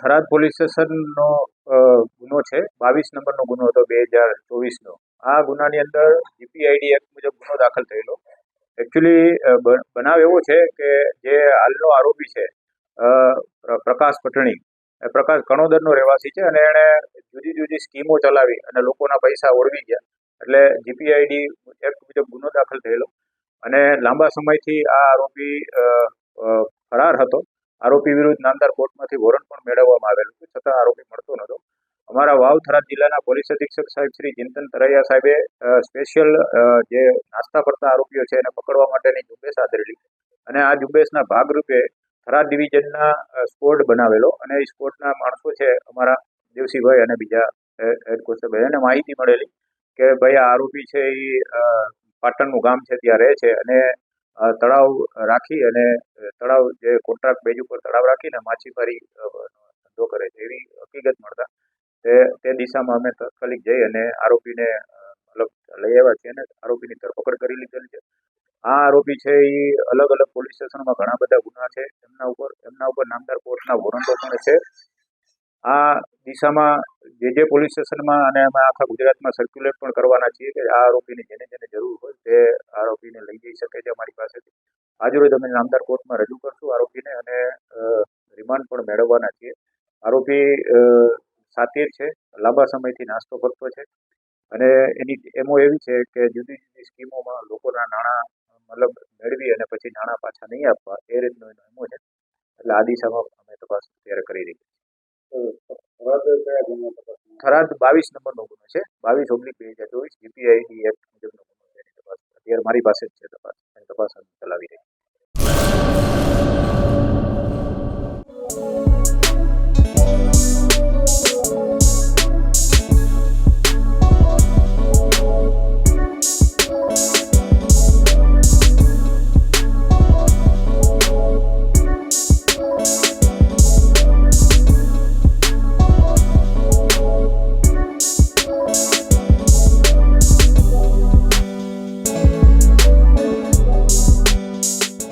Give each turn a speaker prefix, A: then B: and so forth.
A: Tharad police સ્ટેશનનો ગુનો છે. બાવીસ નંબરનો ગુનો હતો બે હજાર ચોવીસનો. આ ગુનાની અંદર જીપીઆઈડી એક્ટ મુજબ ગુનો દાખલ થયેલો. એકચ્યુઅલી બનાવ એવો છે કે જે હાલનો આરોપી છે પ્રકાશ પટણી. એ પ્રકાશ કણોદરનો રહેવાસી છે અને એણે જુદી જુદી સ્કીમો ચલાવી અને લોકોના પૈસા ઓળવી ગયા. એટલે જીપીઆઈડી એક્ટ મુજબ ગુનો દાખલ થયેલો. અને લાંબા સમયથી આ આરોપી ફરાર હતો. આરોપી વિરુદ્ધ નામદાર કોર્ટમાંથી વોરંટ પણ મેળવવામાં આવેલું હતું છતાં આરોપી મળતો નહોતો અમારા વાવ થરાદ જિલ્લાના પોલીસ અધિક્ષક સાહેબ શ્રી ચિંતન તરૈયા સાહેબે સ્પેશિયલ જે નાસ્તા પડતા આરોપીઓ છે એને પકડવા માટેની ઝુંબેશ આદરેલી અને આ ઝુંબેશના ભાગરૂપે થરાદ ડિવિઝનના સ્કોડ બનાવેલો અને એ સ્કોડના માણસો છે અમારા દેવસીભાઈ અને બીજા હેડ કોન્સ્ટેબલ એને માહિતી મળેલી કે ભાઈ આ આરોપી છે એ પાટણનું ગામ છે, ત્યાં રહે છે અને તળાવ રાખી અને તળાવ જે કોન્ટ્રાક્ટ બેજ ઉપર તળાવ રાખીને માછીમારી ધંધો કરે છે. એવી હકીકત મળતા તે તે દિશામાં અમે તાત્કાલિક જઈ અને આરોપીને અલગ લઈ આવ્યા છીએ અને આરોપીની ધરપકડ કરી લીધેલી છે. આ આરોપી છે એ અલગ અલગ પોલીસ સ્ટેશનમાં ઘણા બધા ગુના છે. એમના ઉપર એમના ઉપર નામદાર કોર્ટના વોરંટો પણ છે. આ દિશામાં જે જે પોલીસ સ્ટેશનમાં અને અમે આખા ગુજરાતમાં સર્ક્યુલેટ પણ કરવાના છીએ કે આ આરોપીની જેને જેને જરૂર હોય તે આરોપીને લઈ જઈ શકે છે અમારી પાસેથી. આજરોજ અમે નામદાર કોર્ટમાં રજૂ કરશું આરોપીને અને રિમાન્ડ પણ મેળવવાના છીએ. આરોપી સાતીર છે, લાંબા સમયથી નાસ્તો કરતો છે અને એની, એમો એવી છે કે જુદી જુદી સ્કીમોમાં લોકોના નાણાં, મતલબ મેળવી અને પછી નાણાં પાછા નહીં આપવા, એ રીતનો એનો એમો છે. એટલે આ દિશામાં અમે તપાસ અત્યારે કરી રહી થરાદ બાવીસ નંબરનો ગુનો છે. બાવીસ ઓબ્લિક બે હજાર ચોવીસ જીપીઆઈડી એક્ટ મુજબનો ગુનો છે. તપાસ અત્યારે મારી પાસે જ છે તપાસ. તપાસ ચલાવી રહી